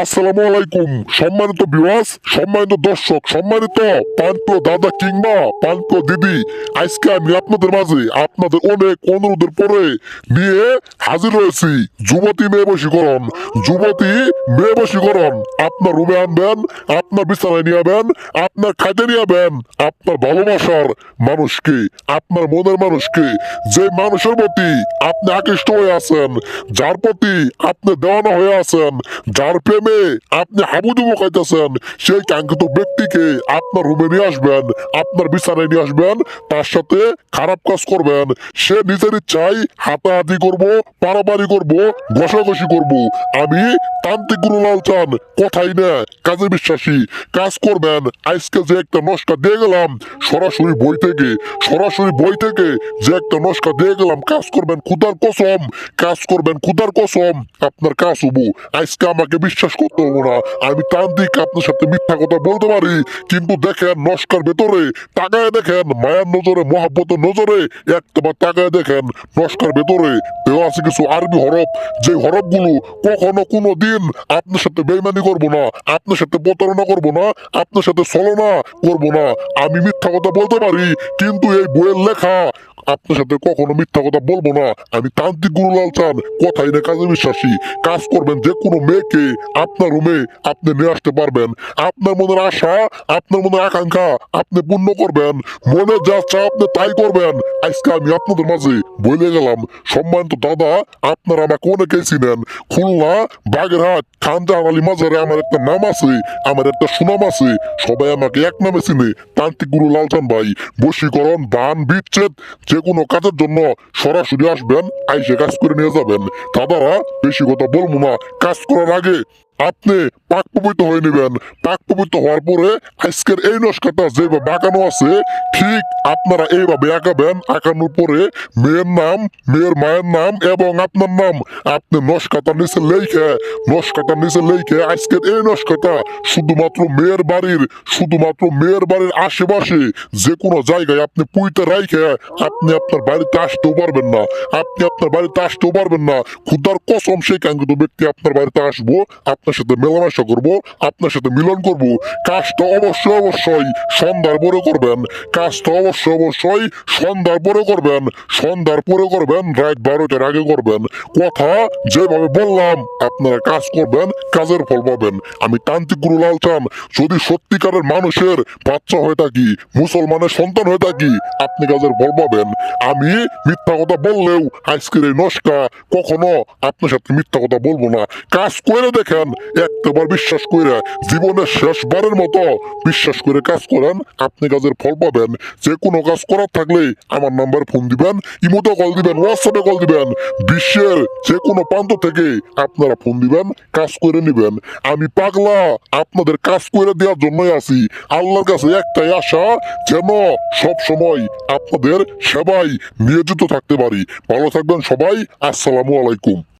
আসসালামু আলাইকুম সম্মানিত বিওয়াস সম্মানিত দর্শক, সম্মানিত দাদা কিংবা দিদি, আজকে আমি আপনাদের মাঝে আপনাদের অনেক অনুরোধের পরে নিয়ে হাজির হয়েছি। যুবতী মেয়ে বশীকরণ, যুবতী মেয়ে বশীকরণ, আপনার রুমে আনবেন, আপনার বিছানায় নিয়ে যাবেন আপনার খাইতে নিয়ে যাবেন আপনার ভালোবাসার মানুষকে, আপনার মনের মানুষকে, যে মানুষের প্রতি আপনি আকৃষ্ট হয়ে আছেন, যার প্রতি আপনি দেওয়ানা হয়ে আছেন, যার প্রেমে। আপনি হাবুডুবু খাইতেছেন, সেই কাঙ্ক্ষিত ব্যক্তিকে আপনার রুমে নিয়ে আসবেন, আপনার বিছানায় নিয়ে আসবেন, তার সাথে খারাপ কাজ করবেন। সে নিজের ইচ্ছাই হাতাহাতি করব, পারাপারি করব, ঘষাঘষি করব। আমি তান্ত্রিক গুরু লাল চান, কথাই না, কাজে বিশ্বাসী। কাজ করবেন, আজকে যে একটা নস্কা দিয়ে গেলাম, সরাসরি বই থেকে, সরাসরি বই থেকে যে একটা নস্কা দিয়ে গেলাম, কাজ করবেন খুদার কসম, কাজ করবেন খুদার কসম, আপনার কাজ হব। আজকে আমাকে বিশ্বাস করতে না। আমি তান্ত্রিক আপনার সাথে মিথ্যা কথা বলতে পারি? কিন্তু দেখেন নস্কার ভেতরে, তাকায় দেখেন মায়ের নজরে মহাব্বতের নজরে একটাবার তাকায় দেখেন নস্কার ভেতরে। দেওয়া আছে কিছু আরবি হরফ। যে হরফগুলো কখনো কোনো দিন আপনার সাথে বেইমানি করব না, আপনার সাথে প্রতারণা করব না, আপনার সাথে ছলনা করব না। আমি মিথ্যা কথা বলতে পারি, কিন্তু এই বইয়ের লেখা আপনার সাথে কখনো মিথ্যা কথা বলব না। আমি তান্ত্রিক গুরুলাল চান, কথাই না কাজে বিশ্বাসী। কাজ করবেন যে কোনো মেয়েকে, আপনার রুমে আপনি নিয়ে আসতে পারবেন। আপনার মনের আশা, আপনার মনের আকাঙ্ক্ষা আপনি পূর্ণ করবেন। মনে যা চা আপনি তাই করবেন। আজকে আমি আপনাদের মাঝে বলে গেলাম, সম্মানিত দাদা, আপনারা আমাকে অনেকেই চিনেন। খুলনা, বাগেরহাট, খানজাহান আলী মাজারে আমার একটা নাম আছে, আমার একটা সুনাম আছে। সবাই আমাকে এক নামে চিনে। তান্ত্রিক গুরু লালচান ভাই, বশীকরণ বান বিচ্ছেদ যে কোনো কাজের জন্য সরাসরি আসবেন, আইসে কাজ করে নিয়ে যাবেন। দাদারা বেশি কথা বলব না। কাজ করার আগে আপনি পাক পবিত্র হয়ে নেবেন। পাক পবিত্র হওয়ার পরে আজকের এই নস্কাটা যেভাবে আঁকানো আছে, ঠিক আপনারা এইভাবে আঁকাবেন। আঁকানোর পরে মেয়ের নাম, মেয়ের মায়ের নাম এবং আপনার নাম। আপনি নস্কাটার নিচে লেখে নস্কাটার নিচে লেখে আজকের এই নস্কাটা শুধুমাত্র মেয়ের বাড়ির, শুধুমাত্র মেয়ের বাড়ির আশেপাশে যে কোনো জায়গায় আপনি পুইতে রাইখে আপনি আপনার বাড়িতে আসতেও পারবেন না। আপনি আপনার বাড়িতে আসতেও পারবেন না। খুদার কসম সেই কাঙ্ক্ষিত ব্যক্তি আপনার বাড়িতে আসব, আপনার সাথে মেলামেশা করব, আপনার সাথে মিলন করব। কাজটা অবশ্যই অবশ্যই সন্ধ্যার পরে করবেন। কাজটা অবশ্যই অবশ্যই সন্ধ্যার পরে করবেন। সন্ধ্যার পরে করবেন, রাত বারোটার আগে করবেন। কথা যেভাবে বললাম, আপনারা কাজ করবেন কাজের ফল পাবেন। আমি তান্ত্রিক গুরু লাল চান যদি সত্যিকারের মানুষের বাচ্চা হয়ে থাকি, মুসলমানের সন্তান হয়ে থাকি, আপনি কাজের ফল পাবেন। আমি মিথ্যা কথা বললেও আজকের এই নস্কা কখনো আপনার সাথে মিথ্যা কথা বলব না। কাজ করে দেখেন, একটাবার বিশ্বাস করে, জীবনের শেষবারের মতো বিশ্বাস করে কাজ করেন, আপনি কাজের ফল পাবেন। যে কোনো কাজ করার থাকলে আমার নাম্বার ফোন দিবেন, ইমোতে কল দিবেন, হোয়াটসঅ্যাপে কল দিবেন। বিশ্বের যে কোনো প্রান্ত থেকে আপনারা ফোন দিবেন, কাজ করে নেবেন। আমি পাগলা, আপনাদের কাজ করে দেওয়ার জন্যই আছি। আল্লাহর কাছে একটাই আশা, যেন সব সময় আপনাদের সেবাই নিয়োজিত থাকতে পারি। ভালো থাকবেন সবাই, আসসালামু আলাইকুম।